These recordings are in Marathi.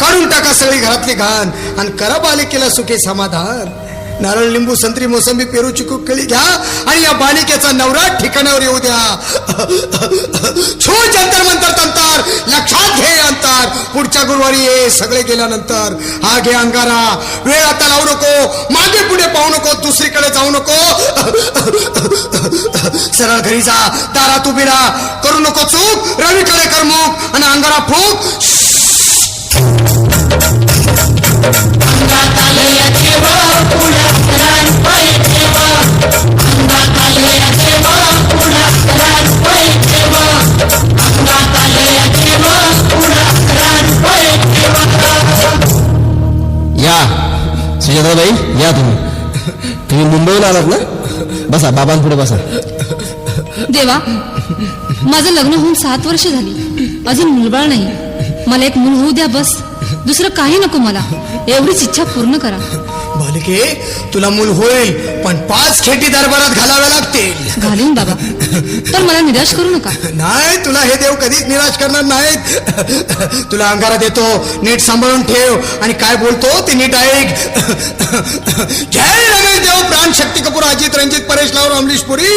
काढून टाका सगळी घरातली घाण. आणि करा बालिकेला सुखे समाधान. नारळ लिंबू संत्री मोसंबी पेरू चिकू केळी घ्या. आणि या बालिकेचा नवरा ठिकाणावर येऊ द्या. छो जंतर मंतर तंतर. लक्षात घे अंतर. पुढच्या गुरुवारी ये सगळे गेल्यानंतर. हा घे अंगारा. वेळ आता लावू नको. मागे पुढे पाहू नको. दुसरीकडे जाऊ नको. सरळ घरी जा. दारात उभी राहा. करू नको चूक. रवीकडे कर आणि अंगारा फूक. सुजाताबाई या तुम्ही. तुम्ही मुंबईला आलात ना? बसा बाबांपुढे बसा. देवा माझं लग्न होऊन सात वर्ष झाली. अजून मुलबाळ नाही. मला एक मूल होऊ द्या बस. दुसरं काही नको मला. एवढीच इच्छा पूर्ण करा. बालिके तुला मूल होईल. पण पाच खेटी दरबारात घालाव्या लागतील. घालीन बाबा. पण मला निराश करू नका. नाही तुला हे देव कधीच निराश करणार नाहीत. तुला अंगारा देतो नीट सांभाळून ठेव. आणि काय बोलतो ते नीट ऐक. जय रमेश देव प्राण शक्ती कपूर अजित रंजित परेश लावर अमरीश पुरी.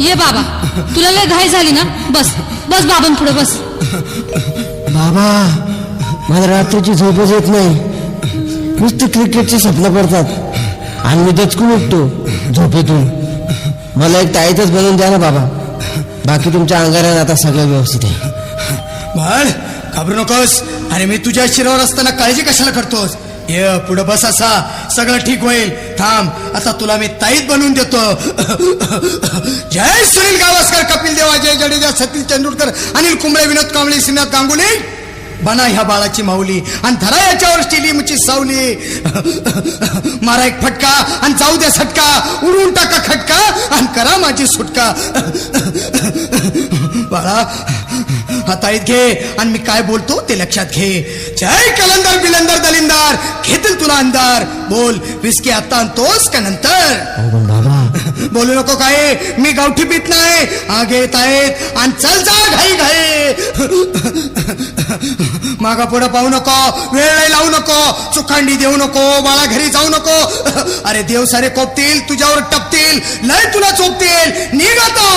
ये बाबा तुला लय घाई झाली ना? बस बस बाबां पुढे बस. बाबा मला रात्रीची झोपच येत नाही. नुसते क्रिकेटची स्वप्न पडतात. आणि मी दचकून उठतो झोपेतून. मला एक ताईतच बनवून द्या ना बाबा. बाकी तुमच्या अंगाऱ्यानं आता सगळं व्यवस्थित आहे. बाळ घाबरू नकोस. अरे मी तुझ्या शिरावर असताना काळजी कशाला करतोस? ये पुढं बस असा. सगळं ठीक होईल. थांब. आता तुला मी ताईत बनवून देतो. जय सुनील गावस्कर कपिल देवा जय जडेजा सतीश तेंडुलकर अनिल कुंबळे विनोद कांबळे श्रीनाथ गांगुली. बना ह्या बाळाची माऊली. आणि धरा याच्यावर स्टेलियमची सावली. मारा एक फटका आणि जाऊ द्या सटका. उडून टाका खटका आणि करा माझी सुटका. बाळा हाताळीत घे आणि मी काय बोलतो ते लक्षात घे. जय कलंदर बिलंदर दलिंदर. घेतील तुला अंधार. बोल विस्की आता आणतोस का नंतर? बाबा. बोलू नको काय? मी गावठी पित नाही. हा घेत आहेत आणि चल जा घाई घाई. मागा पुढं पाहू नको वेळ लावू नको चुखांडी देऊ नको बाळा घरी जाऊ नको. अरे देव सारे कोपतील तुझ्यावर टपतील लय तुला चोपतील. निघता